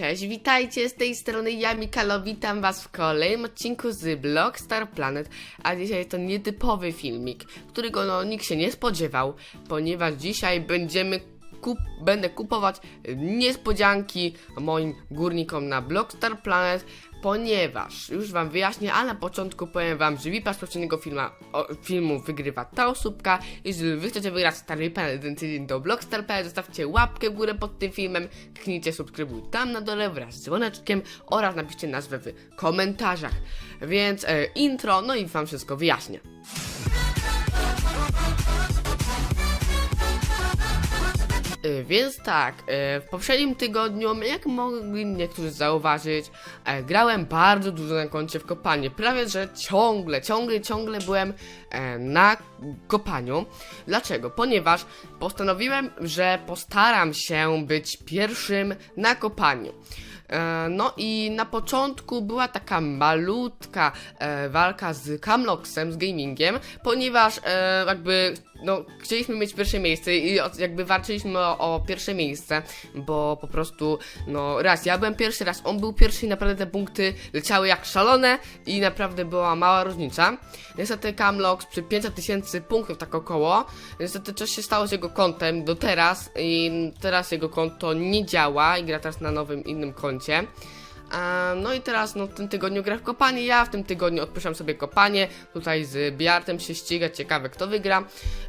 Cześć, witajcie z tej strony ja Mikalo, witam was w kolejnym odcinku z Blockstar Planet, a dzisiaj to nietypowy filmik, którego no nikt się nie spodziewał, ponieważ dzisiaj będziemy kup będę kupować niespodzianki moim górnikom na Blockstar Planet, ponieważ, już wam wyjaśnię, a na początku powiem wam, że VIPa z poprzedniego filma, o, filmu wygrywa ta osóbka. Jeżeli wy chcecie wygrać Star VIPa na jeden tydzień do Blockstar Planet, zostawcie łapkę w górę pod tym filmem, kliknijcie subskrybuj tam na dole wraz z dzwoneczkiem oraz napiszcie nazwę w komentarzach. Więc e, intro, no i wam wszystko wyjaśnię. Więc tak, y, w poprzednim tygodniu, jak mogli niektórzy zauważyć, e, grałem bardzo dużo na koncie w kopalni. Prawie, że ciągle, ciągle, ciągle byłem e, na kopaniu. Dlaczego? Ponieważ postanowiłem, że postaram się być pierwszym na kopaniu. E, No i na początku była taka malutka walka z Camloxem, z gamingiem, ponieważ jakby no, chcieliśmy mieć pierwsze miejsce i jakby walczyliśmy o, o pierwsze miejsce, bo po prostu, no raz ja byłem pierwszy, raz on był pierwszy i naprawdę te punkty leciały jak szalone i naprawdę była mała różnica. Niestety Camlox przy 500 tysięcy punktów tak około, niestety coś się stało z jego kontem do teraz i teraz jego konto nie działa i gra teraz na nowym innym koncie. No i teraz no, w tym tygodniu gra w kopanie, ja w tym tygodniu odpuszczam sobie kopanie, tutaj z Biartem się ścigać, ciekawe kto wygra.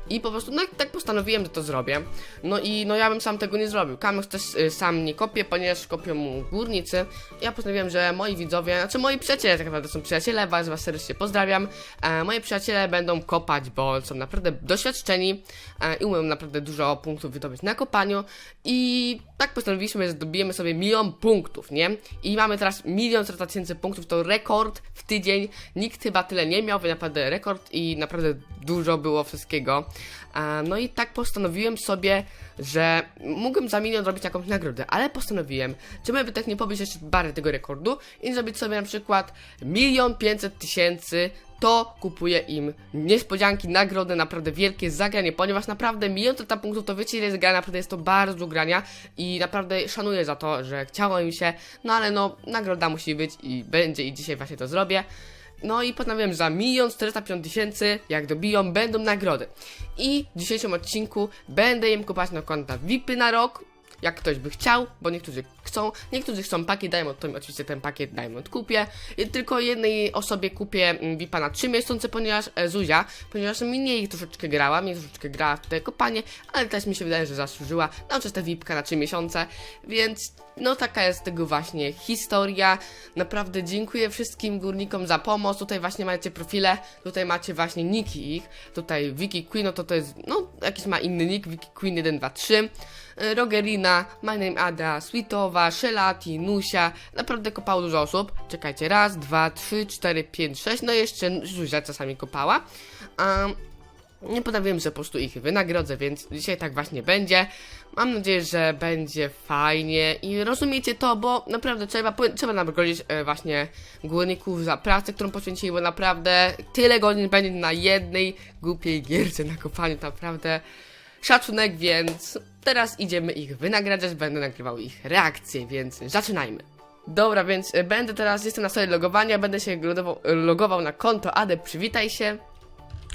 I po prostu, no tak postanowiłem, że to zrobię. No i no ja bym sam tego nie zrobił, Kamyk też y, sam nie kopie, ponieważ kopią mu górnicy. Ja postanowiłem, że moi widzowie, znaczy moi przyjaciele tak naprawdę są przyjaciele, was, was serdecznie pozdrawiam, e, moi przyjaciele będą kopać, bo są naprawdę doświadczeni e, i umieją naprawdę dużo punktów wydobyć na kopaniu. I tak postanowiliśmy, że dobijemy sobie milion punktów, nie? I mamy teraz milion 400 tysięcy punktów, to rekord w tydzień. Nikt chyba tyle nie miał, więc naprawdę rekord i naprawdę dużo było wszystkiego. E, no i tak postanowiłem sobie, że mógłbym za milion zrobić jakąś nagrodę, ale postanowiłem, czy by tak nie pobić jeszcze bardziej tego rekordu i zrobić sobie na przykład milion pięćset tysięcy to kupuję im niespodzianki, nagrody, naprawdę wielkie zagranie, ponieważ naprawdę milion tam punktów to wiecie ile jest grania, naprawdę jest to bardzo dużo grania i naprawdę szanuję za to, że chciało im się, no ale no nagroda musi być i będzie i dzisiaj właśnie to zrobię. No i postanowiłem, za milion 450 tysięcy, jak dobiją, będą nagrody. I w dzisiejszym odcinku będę im kupować na konta VIPy na rok, jak ktoś by chciał, bo niektórzy chcą, niektórzy chcą pakiet Diamond, to oczywiście ten pakiet Diamond kupię. I tylko jednej osobie kupię mm, VIPa na 3 miesiące, ponieważ e, Zuzia, ponieważ mniej troszeczkę grała, mniej troszeczkę grała w te kopanie, ale też mi się wydaje, że zasłużyła na przez tę VIPka na 3 miesiące, więc no taka jest tego właśnie historia. Naprawdę dziękuję wszystkim górnikom za pomoc. Tutaj właśnie macie profile, tutaj macie właśnie niki ich. Tutaj Vicky Queen, no to to jest, no jakiś ma inny nick, Vicky Queen 1, 2, 3. Rogerina, My Name Ada, Sweetowa, Shelati, Nusia. Naprawdę kopało dużo osób. Czekajcie, raz, dwa, trzy, cztery, pięć, sześć. No jeszcze Zuzia czasami kopała. Um, nie podawiłem, że po prostu ich wynagrodzę, więc dzisiaj tak właśnie będzie. Mam nadzieję, że będzie fajnie i rozumiecie to, bo naprawdę trzeba, trzeba nagrodzić e, właśnie górników za pracę, którą poświęcili, bo naprawdę tyle godzin będzie na jednej głupiej gierce na kopaniu, naprawdę szacunek, więc teraz idziemy ich wynagradzać, będę nagrywał ich reakcje, więc zaczynajmy. Dobra, więc e, będę teraz, jestem na stronie logowania, będę się logował, logował na konto Ade, przywitaj się.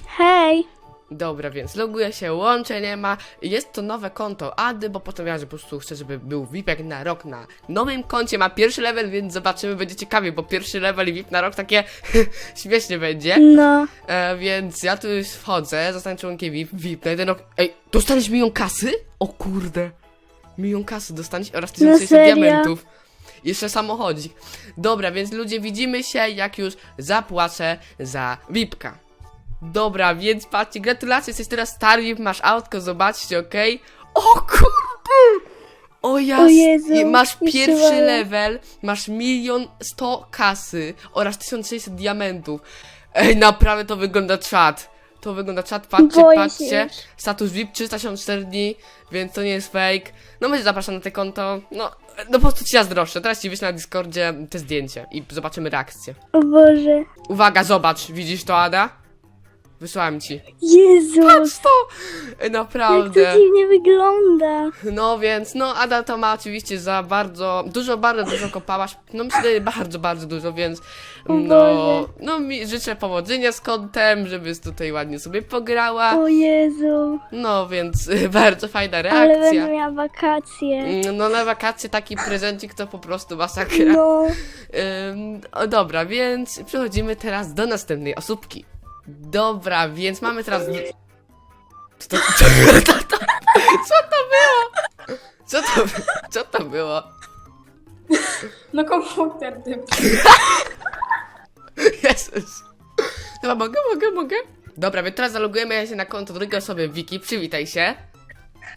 Hej! Dobra, więc loguję się, łączę nie ma. Jest to nowe konto Ady, bo postanowiłam, że po prostu chcę, żeby był VIP na rok na nowym koncie. Ma pierwszy level, więc zobaczymy, będzie ciekawie, bo pierwszy level i VIP na rok takie śmiesznie będzie. No, E, więc ja tu już wchodzę, zostanę członkiem VIP, VIP na jeden rok. Ej, dostaniesz milion kasy? O kurde. Milion kasy dostaniesz oraz 1600 serio? diamentów. Jeszcze samochodzik. Dobra, więc ludzie, widzimy się, jak już zapłacę za VIPka. Dobra, więc patrzcie, gratulacje, jesteś teraz stary VIP, masz autko, zobaczcie, okej? O kurde! O jas, O Jezu, i masz pierwszy level, masz milion sto kasy oraz 1600 diamentów. Ej, naprawdę to wygląda czat. To wygląda czat, patrzcie, Boję się patrzcie. już. Status VIP 364 dni, więc to nie jest fake. No będzie zapraszam na te konto. No, no po prostu ci zazdroszczę. Teraz ci wyślę na Discordzie te zdjęcie i zobaczymy reakcję. o Boże. Uwaga, zobacz, widzisz to, Ada? Wysłałem ci. Jezus! To! E, Jak to Naprawdę. dziwnie wygląda. No więc, no Ada to ma oczywiście za bardzo, dużo, bardzo dużo kopałaś. No myślę, bardzo, bardzo dużo, więc no, Boże. no mi życzę powodzenia z kątem, żebyś tutaj ładnie sobie pograła. O Jezu. No więc bardzo fajna Ale reakcja. będę miała wakacje. Mm, No na wakacje taki prezencik to po prostu masakra. No. Ym, o, dobra, więc przechodzimy teraz do następnej osóbki. Dobra, więc mamy teraz... Co to, co, to, to, co to było? Co to, co to było? No komputer tym. Jezus. Chyba mogę, mogę, mogę? Dobra, więc teraz zalogujemy się na konto drugiej osoby, Wiki, przywitaj się.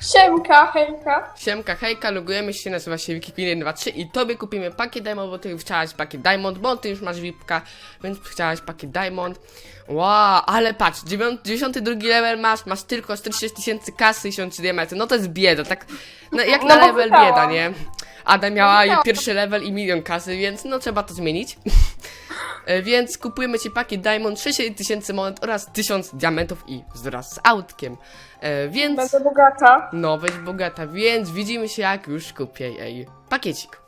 Siemka, hejka. Siemka, hejka, logujemy się, nazywa się Wiki Queen 1, 2, 3 i tobie kupimy pakiet Diamond, bo ty chciałaś pakiet Diamond, bo ty już masz VIPka, więc chciałaś pakiet Diamond. Wow, ale patrz, 92 level masz, masz tylko 46 tysięcy kasy i 63 diamenty, no to jest bieda, tak, no jak na No level bieda, nie? Ada miała Wydałam. pierwszy level i milion kasy, więc no trzeba to zmienić. E, Więc kupujemy ci pakiet Diamond, 60 tysięcy monet oraz 1000 diamentów i wraz z autkiem. E, Więc... Będę bogata. No, weź bogata, więc widzimy się jak już kupię jej pakiecik.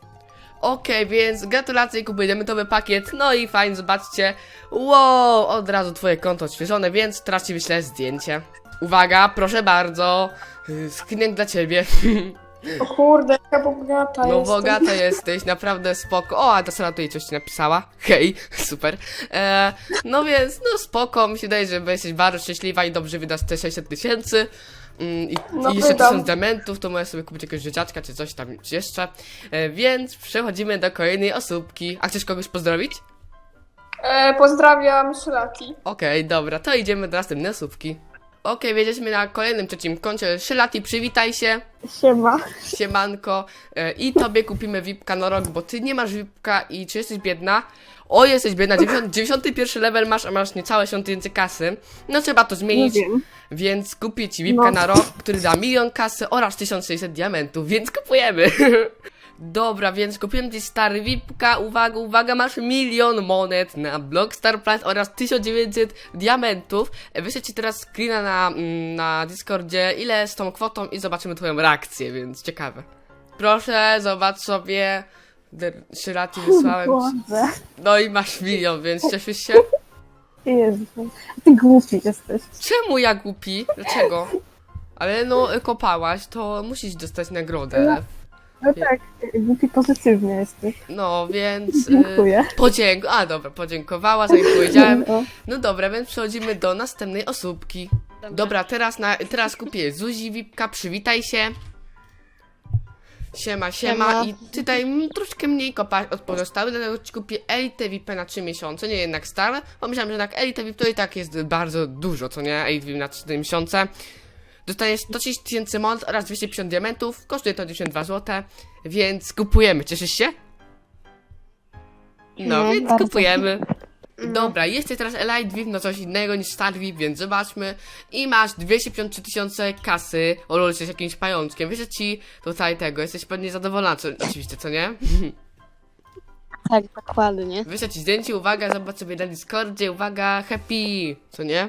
Okej, więc gratulacje, kupujemy nowy pakiet, no i fajnie, zobaczcie. Wow, od razu twoje konto odświeżone, więc teraz ci wyślę zdjęcie. Uwaga, proszę bardzo, screenek dla ciebie. O kurde, jaka bogata No jestem. bogata jesteś, naprawdę spoko. O, a ta Sara tutaj coś ci napisała. Hej, super. E, no więc, no spoko, mi się wydaje, że jesteś bardzo szczęśliwa i dobrze wydasz te 600 tysięcy. Mm, I, No I jeszcze wydam. 1000 dementów, to możesz sobie kupić jakiegoś dzieciaczka czy coś tam jeszcze. E, więc przechodzimy do kolejnej osóbki. A chcesz kogoś pozdrowić? E, pozdrawiam Szylaki. Okej, dobra, to idziemy do następnej osóbki. Okej, wiedzieliśmy na kolejnym trzecim koncie. Szylati, przywitaj się. Siema. Siemanko. E, I tobie kupimy VIPka na rok, bo ty nie masz VIPka i czy jesteś biedna? O, jesteś biedna, 90, 91 level masz, a masz niecałe 80 tysięcy kasy. No trzeba to zmienić, więc kupię ci VIPka No. na rok, który da milion kasy oraz 1600 diamentów, więc kupujemy. Dobra, więc kupiłem ci stary VIPka, uwaga, uwaga, masz milion monet na Blockstar Prize oraz 1900 diamentów. Wyślę ci teraz screena na, mm, na Discordzie, ile z tą kwotą i zobaczymy twoją reakcję, więc ciekawe. Proszę, zobacz sobie. Der- Szylati wysłałem. Boże. No i masz milion, więc cieszysz się? Jezu. Ty głupi jesteś. Czemu ja głupi? Dlaczego? Ale no, kopałaś, to musisz dostać nagrodę. No tak, głupi pozytywnie jesteś. No, więc... y, Dziękuję. Podzięk... A, dobra, podziękowała, za jak powiedziałem. No. No dobra, więc przechodzimy do następnej osóbki. Dobra, teraz, na, teraz kupię Zuzi Wipka, przywitaj się. Siema, siema Siema. i tutaj mm, troszkę mniej kopa od pozostałych, dlatego ci kupię Elite VIP na 3 miesiące, nie jednak stare, bo myślałem, że tak Elite VIP to i tak jest bardzo dużo, co nie? Elite VIP na 4 miesiące. Dostaniesz 130 tysięcy monet oraz 250 diamentów, kosztuje to 92 zł, więc kupujemy, cieszysz się? No, No, więc bardzo. kupujemy. Dobra, jesteś teraz Elite VIP, no coś innego niż Star VIP, więc zobaczmy. I masz 253 tysiące kasy. O lol, jesteś jakimś pajączkiem. Wiesz, że ci tutaj tego, jesteś pewnie zadowolona, co, oczywiście, co nie? Tak, dokładnie. Wyślę ci zdjęcie, uwaga, zobacz sobie na Discordzie, uwaga, happy, co nie?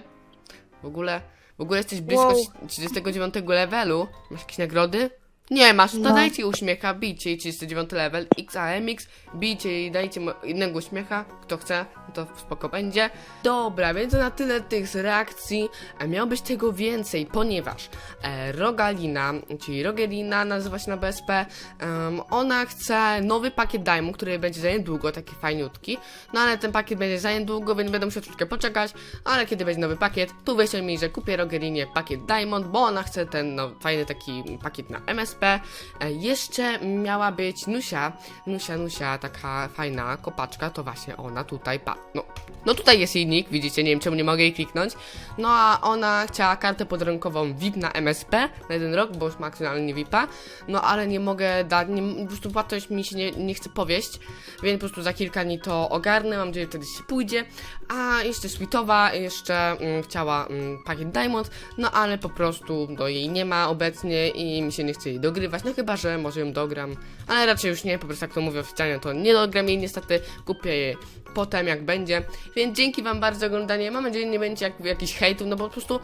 W ogóle, w ogóle jesteś blisko Wow. 39 levelu. Masz jakieś nagrody? Nie masz, to No. dajcie uśmiecha, bijcie i 39 level, XAMX, bijcie i dajcie mu innego uśmiecha, kto chce, to spoko będzie. Dobra, więc na tyle tych reakcji, e, miało być tego więcej, ponieważ e, Rogalina, czyli Rogelina nazywa się na BSP, em, ona chce nowy pakiet Diamond, który będzie za niedługo, taki fajniutki, no ale ten pakiet będzie za niedługo, więc będę musiał troszkę poczekać, ale kiedy będzie nowy pakiet, tu wyślę mi, że kupię Rogelinie pakiet Diamond, bo ona chce ten no, fajny taki pakiet na MSP. E, jeszcze miała być Nusia, Nusia, Nusia, taka fajna kopaczka, to właśnie ona tutaj, pa, no, no tutaj jest jej nick, widzicie, nie wiem czemu nie mogę jej kliknąć, no a ona chciała kartę podrękową VIP na MSP na jeden rok, bo już ma aktualnie VIPa, no ale nie mogę dać, po prostu płatność mi się nie, nie chce powieść, więc po prostu za kilka dni to ogarnę, mam nadzieję, że wtedy się pójdzie, a jeszcze Sweetowa jeszcze mm, chciała mm, pakiet Diamond, no ale po prostu do jej nie ma obecnie i mi się nie chce jej dogrywać, no chyba, że może ją dogram, ale raczej już nie, po prostu jak to mówię oficjalnie, to nie dogram jej niestety, kupię jej potem jak będzie, więc dzięki wam bardzo za oglądanie, mam nadzieję, że nie będzie jak, jakichś hejtów, no bo po prostu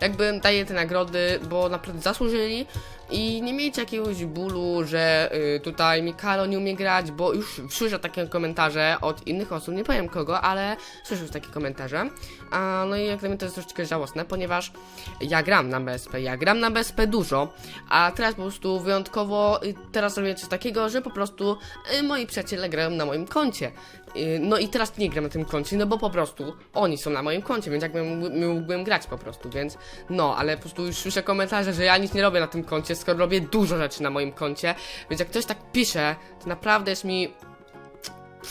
jakby daję te nagrody, bo naprawdę zasłużyli i nie miejcie jakiegoś bólu, że y, tutaj Mikalo nie umie grać, bo już słyszę takie komentarze od innych osób, nie powiem kogo, ale słyszę już takie komentarze. A, no i jak dla mnie to jest troszeczkę żałosne, ponieważ ja gram na BSP, ja gram na BSP dużo, a teraz po prostu wyjątkowo y, teraz robię coś takiego, że po prostu y, moi przyjaciele grają na moim koncie. Y, No i teraz nie gram na tym koncie, no bo po prostu oni są na moim koncie, więc jakbym mógł- mógłbym grać po prostu, więc no, ale po prostu już słyszę komentarze, że ja nic nie robię na tym koncie, skoro robię dużo rzeczy na moim koncie, więc jak ktoś tak pisze, to naprawdę jest mi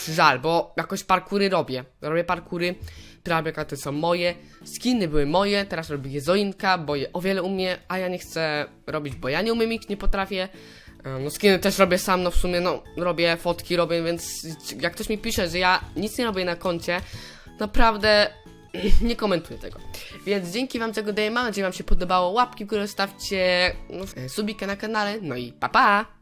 żal, bo jakoś parkury robię. Robię parkury, prawie są moje, skiny były moje, teraz robi je Zoinka, bo je o wiele umie, a ja nie chcę robić, bo ja nie umiem ich, nie potrafię. E, No skiny też robię sam, no w sumie no robię fotki, robię, więc jak ktoś mi pisze, że ja nic nie robię na koncie, naprawdę nie komentuję tego. Więc dzięki wam tego daję, mam nadzieję, wam się podobało, łapki w górę stawcie, no, e, na kanale, no i pa pa!